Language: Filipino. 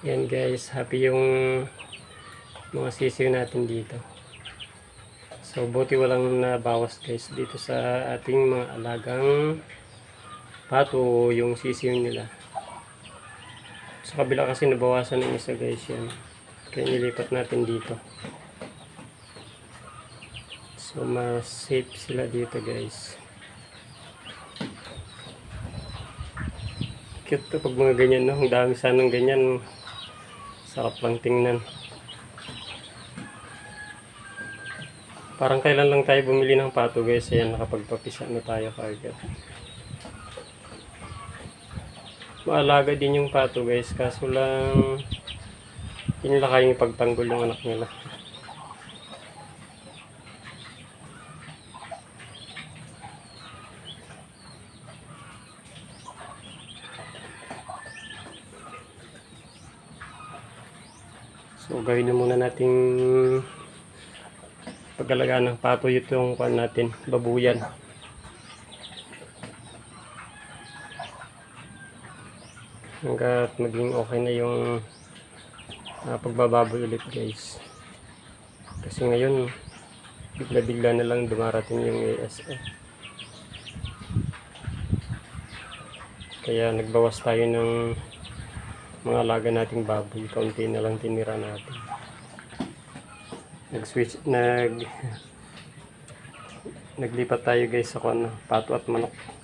Yan guys, happy yung mga sisiw natin dito. So buti walang nabawas guys dito sa ating mga alagang pato yung sisiw nila. Sa kabila kasi nabawasan ng isa guys yan. Kaya nilipat natin dito. So mas safe sila dito guys. Cute to pag mga ganyan no. Ang dami sanang ganyan. Sarap lang tingnan. Parang kailan lang tayo bumili ng pato guys. Ayan nakapagpapisa na tayo kagad. Maalaga din yung pato guys. Kaso lang yun lang kayong ipagtanggol yung anak nila. So gawin na muna nating pag-alagaan ng pato itong kwan natin, babuyan. Hanggat maging okay na yung uh, pagbababoy ulit guys. Kasi ngayon, bigla-bigla na lang dumarating yung ASF. Kaya nagbawas tayo ng mga alaga nating baboy. Kaunti na lang tinira natin. Nag-switch, nag... Naglipat tayo guys sa ano, pato at manok.